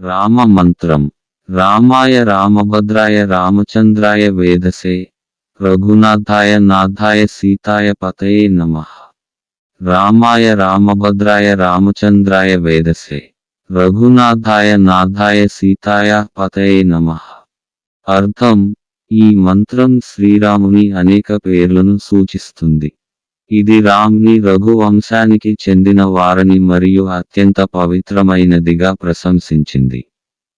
రామ మంత్రం. రామాయ రామభద్రాయ రామచంద్రాయ వేదసే. రఘునాథాయ నాథాయ సీతాయ పతయే నమః. రామాయ రామభద్రాయ రామచంద్రాయ వేదసే. రఘునాథాయ నాథాయ సీతాయ పతయే నమః. అర్థం ఈ మంత్రం శ్రీరాముని అనేక పేర్లను సూచిస్తుంది. ఇది రామ్ని రఘువంశానికి చెందిన వారని మరియు అత్యంత పవిత్రమైనదిగా ప్రశంసించింది.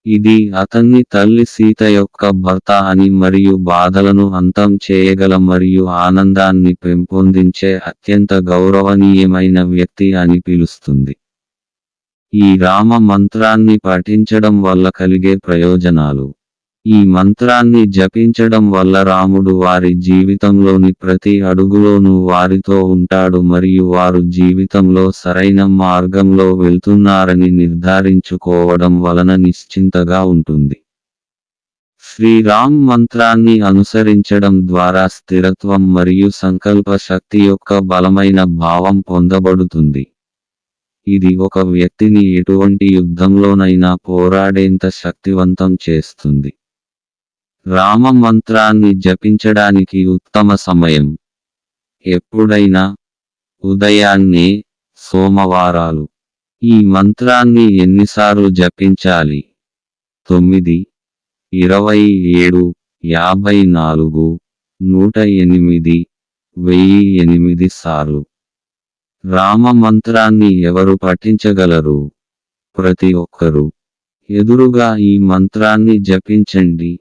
ఇది అతన్ని తల్లి సీత యొక్క భర్త అని మరియు బాధలను అంతం చేయగల మరియు ఆనందాన్ని పెంపొందించే అత్యంత గౌరవనీయమైన వ్యక్తి అని పిలుస్తుంది. ఈ రామ మంత్రాన్ని పఠించడం వల్ల కలిగే ప్రయోజనాలు ఈ మంత్రాన్ని జపించడం వల్ల రాముడు వారి జీవితంలోని ప్రతి అడుగులోనూ వారితో ఉంటాడు మరియు వారు జీవితంలో సరైన మార్గంలో వెళ్తున్నారని నిర్ధారించుకోవడం వలన నిశ్చింతగా ఉంటుంది. శ్రీరామ్ మంత్రాన్ని అనుసరించడం ద్వారా స్థిరత్వం మరియు సంకల్ప శక్తి యొక్క బలమైన భావం పొందబడుతుంది. ఇది ఒక వ్యక్తిని ఎటువంటి యుద్ధంలోనైనా పోరాడేంత శక్తివంతం చేస్తుంది. రామ మంత్రాన్ని జపించడానికి ఉత్తమ సమయం. ఎప్పుడైనా? ఉదయాన్నే సోమవారాలు. ఈ మంత్రాన్ని ఎన్నిసార్లు జపించాలి? తొమ్మిది ఇరవై ఏడు యాభై నాలుగు నూట ఎనిమిది వెయ్యి ఎనిమిది సార్లు. రామ మంత్రాన్ని ఎవరు పఠించగలరు? ప్రతి ఒక్కరూ. ఎదురుగా ఈ మంత్రాన్ని జపించండి.